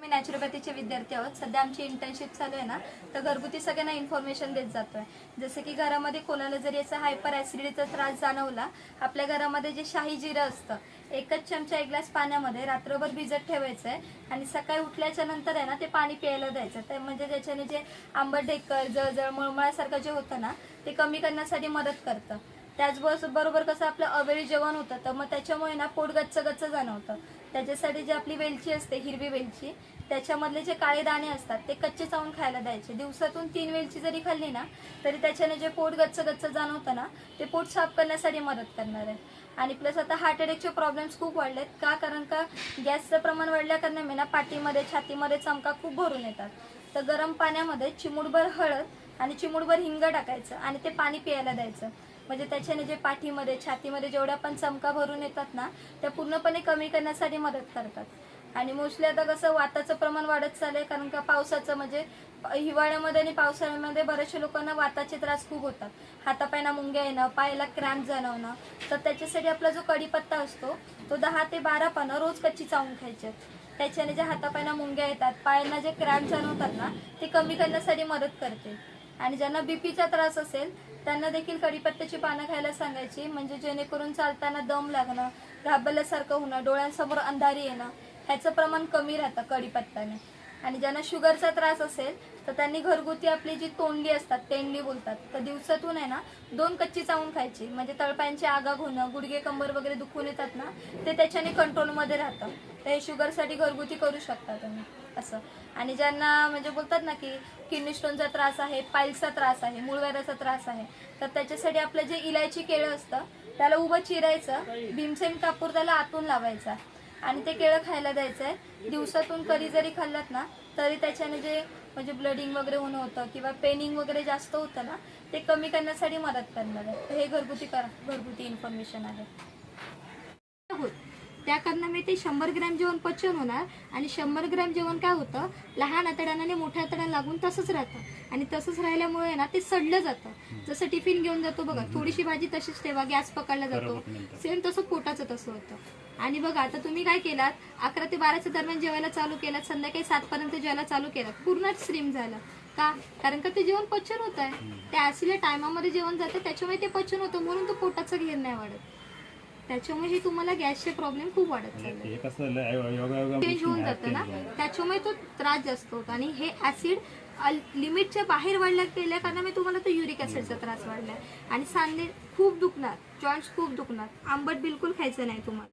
मी नॅचरोपॅथीचे विद्यार्थी आहोत. सध्या आमची इंटर्नशिप चालू आहे ना तर घरगुती सगळ्यांना इन्फॉर्मेशन देत जातोय. जसं की घरामध्ये कोणाला जरी याचा हायपर ॲसिडिटीचा त्रास जाणवला आपल्या घरामध्ये जे शाही जिरं असतं एकच चमचा एक ग्लास पाण्यामध्ये रात्रभर भिजत ठेवायचं आहे आणि सकाळी उठल्याच्या नंतर आहे ना ते पाणी प्यायला द्यायचं. ते म्हणजे त्याच्याने जे आंबट ढेकर जळजळ मळमळासारखं जे होतं ना ते कमी करण्यासाठी मदत करतं. त्याचबरोबर कसं आपलं अवेळी जेवण होतं तर मग त्याच्यामुळे ना पोट गच्च गच्च जाणवतं. त्याच्यासाठी जी आपली वेलची असते हिरवी वेलची त्याच्यामधले जे काळे दाणे असतात ते कच्चे चावून खायला द्यायचे. दिवसातून तीन वेलची जरी खाल्ली ना तरी त्याच्याने जे पोट गच्च गच्च जाणवतं ना ते पोट साफ करण्यासाठी मदत करणार आहे. आणि प्लस आता हार्ट अटॅकचे प्रॉब्लेम्स खूप वाढलेत. का? कारण का गॅसचं प्रमाण वाढल्या कारणाने ना पाठीमध्ये छातीमध्ये चमका खूप भरून येतात. तर गरम पाण्यामध्ये चिमुडभर हळद आणि चिमुडभर हिंग टाकायचं आणि ते पाणी प्यायला द्यायचं. म्हणजे त्याच्याने जे पाठीमध्ये छातीमध्ये जेवढ्या पण चमका भरून येतात ना त्या पूर्णपणे कमी करण्यासाठी मदत करतात. आणि मोस्टली आता कसं वाताचं प्रमाण वाढत चाललंय कारण का पावसाचं म्हणजे हिवाळ्यामध्ये आणि पावसाळ्यामध्ये बऱ्याचशा लोकांना वाताचे त्रास खूप होतात. हातापायना मुंग्या येणं पायाला क्रॅम्प जाणवणं तर त्याच्यासाठी आपला जो कढीपत्ता असतो तो दहा ते बारा पानं रोज कच्ची चावून खायचे. त्याच्याने जे हातापायना मुंग्या येतात पायांना जे क्रॅम्प जाणवतात ना ते कमी करण्यासाठी मदत करते. आणि ज्यांना बीपीचा त्रास असेल त्यांना देखील कढीपत्त्याची पानं खायला सांगायची म्हणजे जेणेकरून चालताना दम लागणं घाबरल्यासारखं होणं डोळ्यांसमोर अंधारी येणं ह्याचं प्रमाण कमी राहतं कढीपत्त्याने. आणि ज्यांना शुगरचा त्रास असेल तर त्यांनी घरगुती आपली जी तोंडली असतात तेंडली बोलतात. तर दिवसातून आहे ना दोन कच्ची चावून खायची. म्हणजे तळपायांची आगाग होणं गुडघे कंबर वगैरे दुखून येतात ना ते त्याच्याने कंट्रोलमध्ये राहतं. तर हे शुगरसाठी घरगुती करू शकता तुम्ही असं. आणि ज्यांना म्हणजे बोलतात ना की किडनी स्टोनचा त्रास आहे पाईल्सचा त्रास आहे मूळव्याधाचा त्रास आहे तर त्याच्यासाठी आपलं जे इलायची केळं असतं त्याला उभं चिरायचं भीमसेन कापूर त्याला आतून लावायचा. आणि ते केळं खायला द्यायचं आहे दिवसातून कधी जरी खाल्लात ना तरी त्याच्याने जे म्हणजे ब्लडिंग वगैरे होणं होतं किंवा पेनिंग वगैरे जास्त होतं ना ते कमी करण्यासाठी मदत करणार आहे. तर हे घरगुती करा घरगुती इन्फॉर्मेशन आहे. होत त्या कारणामुळे ते शंभर ग्रॅम जेवण पचन होणार. आणि शंभर ग्रॅम जेवण काय होतं? लहान आतड्यानं आणि मोठ्या आतड्याला लागून तसंच राहतं. आणि तसंच राहिल्यामुळे ना ते सडलं जातं. जसं टिफिन घेऊन जातो बघा थोडीशी भाजी तशीच ठेवा गॅस पकडला जातो. सेम तसं पोटाचं तसं होतं. आणि बघा आता तुम्ही काय केलात? अकरा ते बाराच्या दरम्यान जेवायला चालू केलात संध्याकाळी सात पर्यंत जेवायला चालू केलात. पूर्णच स्लिम झालं. का? कारण का ते जेवण पचन होत आहे त्या ऍसिडल्या टायमामध्ये जेवण जातं त्याच्यामुळे ते पचन होतं. म्हणून तो पोटाचं घेर नाही वाढत. त्याच्यामुळे हे तुम्हाला गॅसचे प्रॉब्लेम खूप वाढत चालले. चेंज होऊन जातं ना? त्याच्यामुळे तो त्रास जास्त होतो. आणि हे ऍसिड लिमिटच्या बाहेर वाढल्या गेल्या कारणामुळे तुम्हाला तो युरिक ऍसिडचा त्रास वाढलाय. आणि सांधे खूप दुखणार जॉईंट्स खूप दुखणार. आंबट बिलकुल खायचं नाही तुम्हाला.